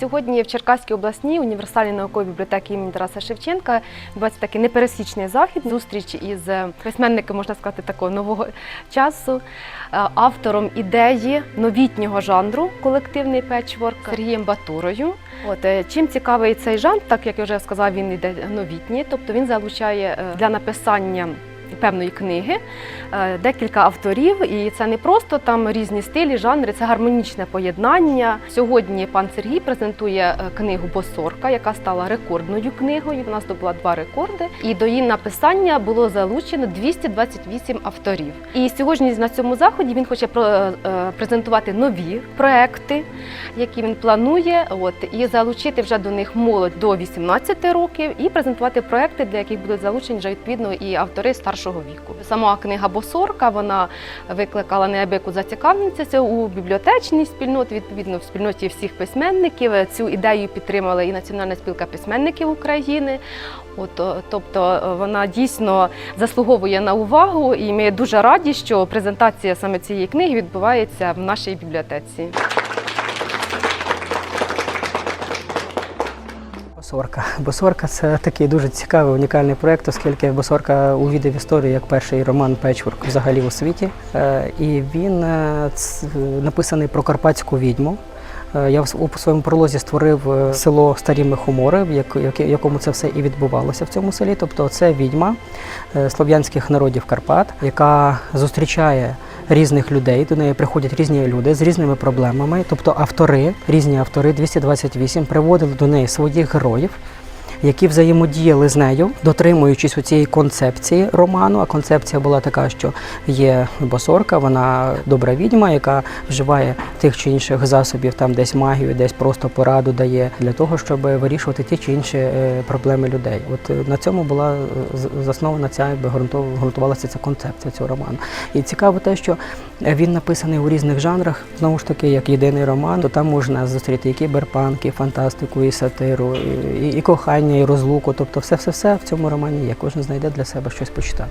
Сьогодні в Черкаській обласній універсальній науковій бібліотеці імені Тараса Шевченка відбувається такий непересічний захід, зустріч із е, письменником, можна сказати, такого нового часу, е, автором ідеї новітнього жанру колективний печворк Сергієм Батурою. От е, чим цікавий цей жанр, так як я вже сказала, він іде новітній, тобто він залучає для написання. Певної книги, е, декілька авторів, і це не просто там різні стилі, жанри, це гармонічне поєднання. Сьогодні пан Сергій презентує е, книгу Босорка, яка стала рекордною книгою. Вона здобула два рекорди. І до її написання було залучено 228 авторів. І сьогодні на цьому заході він хоче е, презентувати нові проекти, які він планує, от і залучити вже до них молодь до 18 років, і презентувати проекти, для яких будуть залучені вже відповідно і автори старшого віку. Сама книга Босорка вона викликала неабияку зацікавленість у бібліотечній спільноті, відповідно в спільноті всіх письменників. Цю ідею підтримала і Національна спілка письменників України. От, тобто е, вона дійсно заслуговує на увагу, і ми дуже раді, що презентація саме цієї книги відбувається в нашій бібліотеці. Босорка. Босорка це такий дуже цікавий унікальний проєкт, оскільки Босорка увійде в історію як перший роман Печворк взагалі у світі. Е, І він е, написаний про карпатську відьму. Е, Я у своєму пролозі створив село Старі Мехомори, в якому це все і відбувалося в цьому селі. Тобто це відьма слов'янських народів Карпат, яка зустрічає різних людей. До неї приходять різні люди з різними проблемами. Тобто автори, різні автори 228 приводили до неї своїх героїв. Які взаємодіяли з нею, дотримуючись у цієї концепції роману. А концепція була така, що є босорка, вона добра відьма, яка вживає тих чи інших засобів, там десь магію, десь просто пораду дає для того, щоб вирішувати ті чи інші е, проблеми людей. От е, на цьому була е, заснована ця якби ґрунтувалася ця концепція цього роману. І цікаво те, що він написаний у різних жанрах, знову ж таки, як єдиний роман, то там можна зустріти і кіберпанк, і фантастику, і сатиру, і, і, і кохання, і розлуку. Тобто, все, все, все в цьому романі є. Кожен знайде для себе щось почитати.